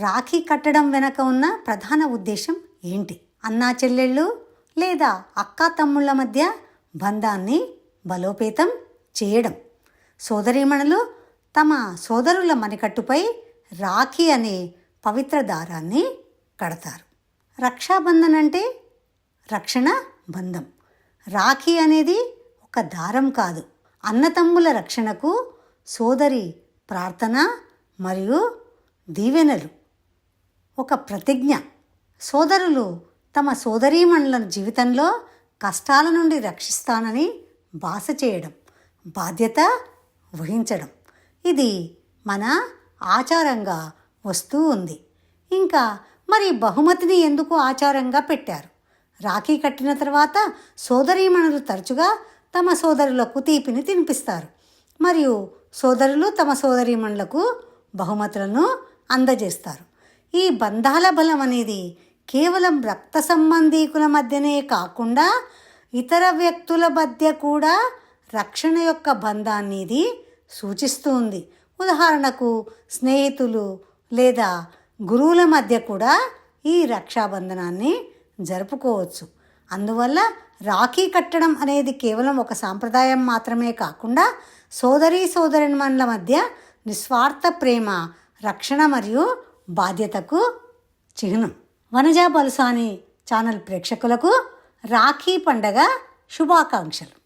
రాఖీ కట్టడం వెనక ఉన్న ప్రధాన ఉద్దేశం ఏంటి? అన్నా చెల్లెళ్ళు లేదా అక్కా తమ్ముళ్ళ మధ్య బంధాన్ని బలోపేతం చేయడం. సోదరీమణులు తమ సోదరుల మణికట్టుపై రాఖీ అనే పవిత్ర దారాన్ని కడతారు. రక్షాబంధన్ అంటే రక్షణ బంధం. రాఖీ అనేది ఒక దారం కాదు. అన్నతమ్ముల రక్షణకు సోదరి ప్రార్థన మరియు దీవెనలు. ఒక ప్రతిజ్ఞ. సోదరులు తమ సోదరీమణుల జీవితంలో కష్టాల నుండి రక్షిస్తానని బాస చేయడం బాధ్యత వహించడం. ఇది మన ఆచారంగా వస్తూ ఉంది. ఇంకా మరి బహుమతిని ఎందుకు ఆచారంగా పెట్టారు? రాఖీ కట్టిన తర్వాత సోదరీమణులు తరచుగా తమ సోదరులకు తీపిని తినిపిస్తారు. మరియు సోదరులు తమ సోదరీమణులకు బహుమతులను అందజేస్తారు. ఈ బంధాల బలం అనేది కేవలం రక్త సంబంధీకుల మధ్యనే కాకుండా ఇతర వ్యక్తుల మధ్య కూడా రక్షణ యొక్క బంధాన్ని ఇది సూచిస్తుంది. ఉదాహరణకు స్నేహితులు లేదా గురువుల మధ్య కూడా ఈ రక్షాబంధనాన్ని జరుపుకోవచ్చు. అందువల్ల రాఖీ కట్టడం అనేది కేవలం ఒక సాంప్రదాయం మాత్రమే కాకుండా సోదరీ సోదరుల మధ్య నిస్వార్థ ప్రేమ రక్షణ మరియు బాధ్యతకు చిహ్నం. వనజా బలుసాని ఛానల్ ప్రేక్షకులకు రాఖీ పండగ శుభాకాంక్షలు.